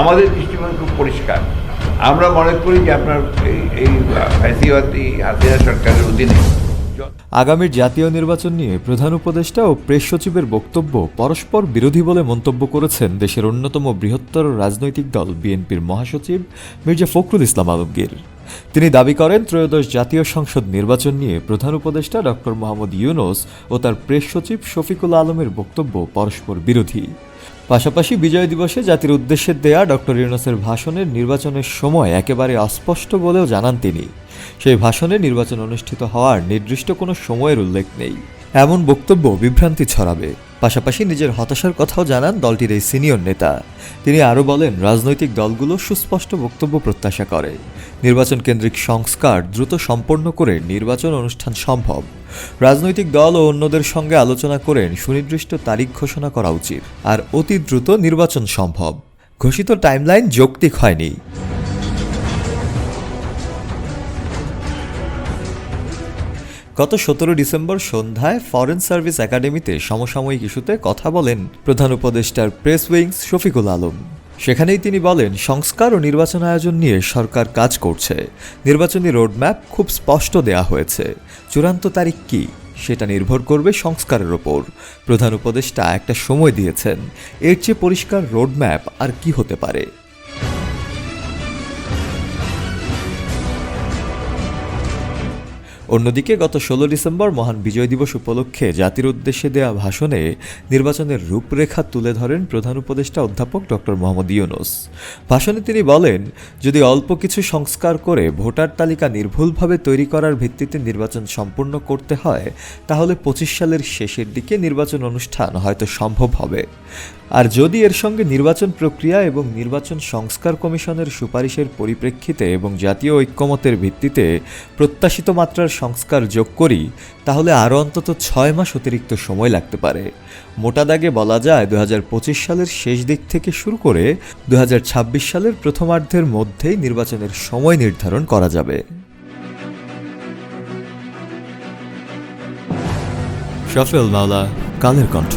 আমাদের দৃষ্টিকোণ খুব পরিষ্কার। আমরা মনে করি যে আপনার এই এই ফ্যাসিবাদী সরকারের অধীনে আগামীর জাতীয় নির্বাচন নিয়ে প্রধান উপদেষ্টা ও প্রেস সচিবের বক্তব্য পরস্পর বিরোধী বলে মন্তব্য করেছেন দেশের অন্যতম বৃহত্তর রাজনৈতিক দল বিএনপির মহাসচিব মির্জা ফখরুল ইসলাম আলমগীর। তিনি দাবি করেন, ত্রয়োদশ জাতীয় সংসদ নির্বাচন নিয়ে প্রধান উপদেষ্টা ডক্টর মোহাম্মদ ইউনুস ও তার প্রেস সচিব শফিকুল আলমের বক্তব্য পরস্পর বিরোধী। পাশাপাশি বিজয় দিবসে জাতির উদ্দেশ্যে দেয়া ডক্টর ইউনুসের ভাষণের নির্বাচনের সময় একেবারে অস্পষ্ট বলেও জানান তিনি। সেই ভাষণে নির্বাচন অনুষ্ঠিত হওয়ার নির্দিষ্ট কোনো সময়ের উল্লেখ নেই। এমন বক্তব্য বিভ্রান্তি ছড়াবে। পাশাপাশি নিজের হতাশার কথাও জানান দলটির এই সিনিয়র নেতা। তিনি আরও বলেন, রাজনৈতিক দলগুলো সুস্পষ্ট বক্তব্য প্রত্যাশা করে। নির্বাচন কেন্দ্রিক সংস্কার দ্রুত সম্পন্ন করে নির্বাচন অনুষ্ঠান সম্ভব। রাজনৈতিক দল ও অন্যদের সঙ্গে আলোচনা করে সুনির্দিষ্ট তারিখ ঘোষণা করা উচিত। আর অতি দ্রুত নির্বাচন সম্ভব। ঘোষিত টাইমলাইন যৌক্তিক হয়নি। গত সতেরো ডিসেম্বর সন্ধ্যায় ফরেন সার্ভিস একাডেমিতে সমসাময়িক ইস্যুতে কথা বলেন প্রধান উপদেষ্টার প্রেস উইংস শফিকুল আলম। সেখানেই তিনি বলেন, সংস্কার ও নির্বাচন আয়োজন নিয়ে সরকার কাজ করছে। নির্বাচনী রোডম্যাপ খুব স্পষ্ট দেয়া হয়েছে। চূড়ান্ত তারিখ কি? সেটা নির্ভর করবে সংস্কারের ওপর। প্রধান উপদেষ্টা একটা সময় দিয়েছেন। এর চেয়ে পরিষ্কার রোডম্যাপ আর কি হতে পারে? অন্যদিকে গত ষোলো ডিসেম্বর মহান বিজয় দিবস উপলক্ষে জাতির উদ্দেশ্যে দেয়া ভাষণে নির্বাচনের রূপরেখা তুলে ধরেন প্রধান উপদেষ্টা অধ্যাপক ডক্টর মোহাম্মদ ইউনুস। ভাষণে তিনি বলেন, যদি অল্প কিছু সংস্কার করে ভোটার তালিকা নির্ভুলভাবে তৈরি করার ভিত্তিতে নির্বাচন সম্পূর্ণ করতে হয়, তাহলে পঁচিশ সালের শেষের দিকে নির্বাচন অনুষ্ঠান হয়তো সম্ভব হবে। আর যদি এর সঙ্গে নির্বাচন প্রক্রিয়া এবং নির্বাচন সংস্কার কমিশনের সুপারিশের পরিপ্রেক্ষিতে এবং জাতীয় ঐক্যমতের ভিত্তিতে প্রত্যাশিত মাত্রার সংস্কার যোগ করি, তাহলে আরও অন্তত ছয় মাস অতিরিক্ত সময় লাগতে পারে। মোটা দাগে বলা যায় দু হাজার পঁচিশ সালের শেষ দিক থেকে শুরু করে দু হাজার ছাব্বিশ সালের প্রথমার্ধের মধ্যেই নির্বাচনের সময় নির্ধারণ করা যাবে। শফেল মাওলা, কালের কণ্ঠ।